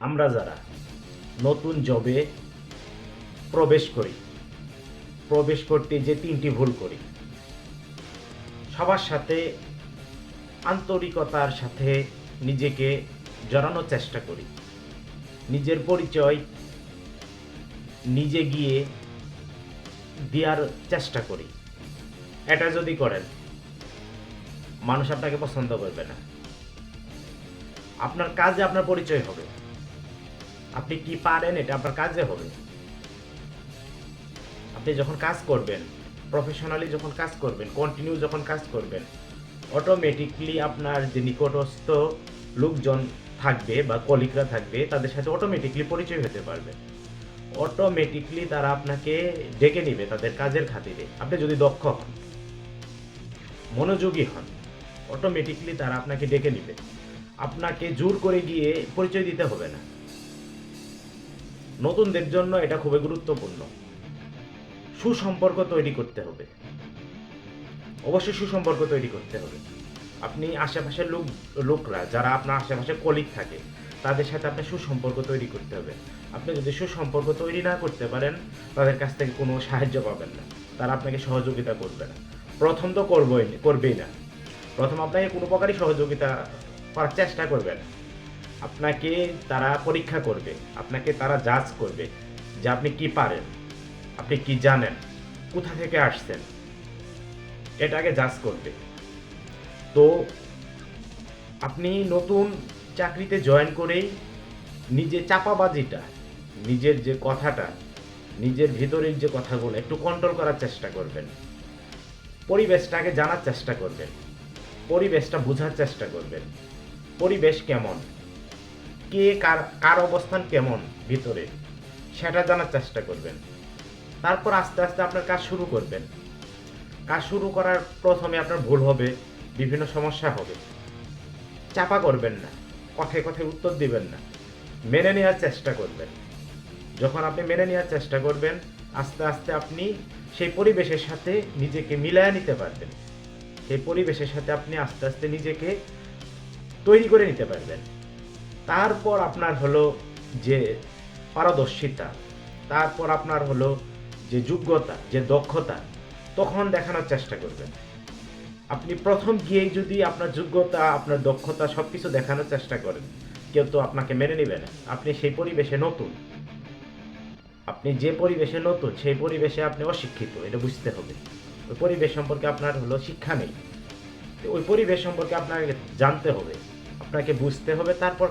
আমরা যারা নতুন জবে প্রবেশ করি, প্রবেশ করতে যে তিনটি ভুল করি, সবার সাথে আন্তরিকতার সাথে নিজেকে জড়ানোর চেষ্টা করি। নিজের পরিচয় নিজে গিয়ে দেওয়ার চেষ্টা করি। এটা যদি করেন, মানুষ আপনাকে পছন্দ করবে না। আপনার কাজে আপনার পরিচয় হবে। আপনি কি পারেন এটা আপনার কাজে হবে। আপনি যখন কাজ করবেন প্রফেশনালি যখন কাজ করবেন কন্টিনিউ যখন কাজ করবেন অটোমেটিকলি আপনার যে নিকটস্থ লোকজন থাকবে বা কলিকরা থাকবে, তাদের সাথে অটোমেটিকলি পরিচয় হতে পারবে। অটোমেটিকলি তারা আপনাকে ডেকে নেবে তাদের কাজের খাতিরে। আপনি যদি দক্ষ হন, মনোযোগী হন অটোমেটিকলি তারা আপনাকে ডেকে নেবে। আপনাকে জোর করে গিয়ে পরিচয় দিতে হবে না। নতুনদের জন্য এটা খুবই গুরুত্বপূর্ণ। সুসম্পর্ক তৈরি করতে হবে। অবশ্যই সুসম্পর্ক তৈরি করতে হবে। আপনি আশেপাশের লোক, লোকরা, যারা আপনার আশেপাশে কলিগ থাকে, তাদের সাথে আপনার সুসম্পর্ক তৈরি করতে হবে। আপনি যদি সুসম্পর্ক তৈরি না করতে পারেন, তাদের কাছ থেকে কোনো সাহায্য পাবেন না। তারা আপনাকে সহযোগিতা করবে না। প্রথম তো করবই, করবেই না। প্রথম আপনাকে কোনো প্রকারই সহযোগিতা করার চেষ্টা করবে না। আপনাকে তারা পরীক্ষা করবে, আপনাকে তারা জাজ করবে যে আপনি কি পারেন, আপনি কি জানেন, কোথা থেকে আসছেন। এটাকে জাজ করবে। তো আপনি নতুন চাকরিতে জয়েন করেই নিজে চাপাবাজিটা, নিজের যে কথাটা, নিজের ভিতরের যে কথাগুলো একটু কন্ট্রোল করার চেষ্টা করবেন। পরিবেশটাকে জানার চেষ্টা করবেন। পরিবেশটা বোঝার চেষ্টা করবেন। পরিবেশ কেমন? কে কার কার অবস্থান কেমন ভিতরে, সেটা জানার চেষ্টা করবেন। তারপর আস্তে আস্তে আপনার কাজ শুরু করবেন। কাজ শুরু করার প্রথমে আপনার ভুল হবে, বিভিন্ন সমস্যা হবে। চাপা করবেন না, কথায় কথায় উত্তর দিবেন না। মেনে নেওয়ার চেষ্টা করবেন। যখন আপনি মেনে নেওয়ার চেষ্টা করবেন, আস্তে আস্তে আপনি সেই পরিবেশের সাথে নিজেকে মিলায় নিতে পারবেন। সেই পরিবেশের সাথে আপনি আস্তে আস্তে নিজেকে তৈরি করে নিতে পারবেন। তারপর আপনার হলো যে পারদর্শিতা, তারপর আপনার হলো যে যোগ্যতা, যে দক্ষতা, তখন দেখানোর চেষ্টা করবেন। আপনি প্রথম গিয়েই যদি আপনার যোগ্যতা, আপনার দক্ষতা সব কিছু দেখানোর চেষ্টা করেন, কেউ তো আপনাকে মেনে নেবে না। আপনি সেই পরিবেশে নতুন। আপনি যে পরিবেশে নতুন, সেই পরিবেশে আপনি অশিক্ষিত, এটা বুঝতে হবে। ওই পরিবেশ সম্পর্কে আপনার হলো শিক্ষা নেই। ওই পরিবেশ সম্পর্কে আপনাকে জানতে হবে। আপনাকে বুঝতে হবে তারপর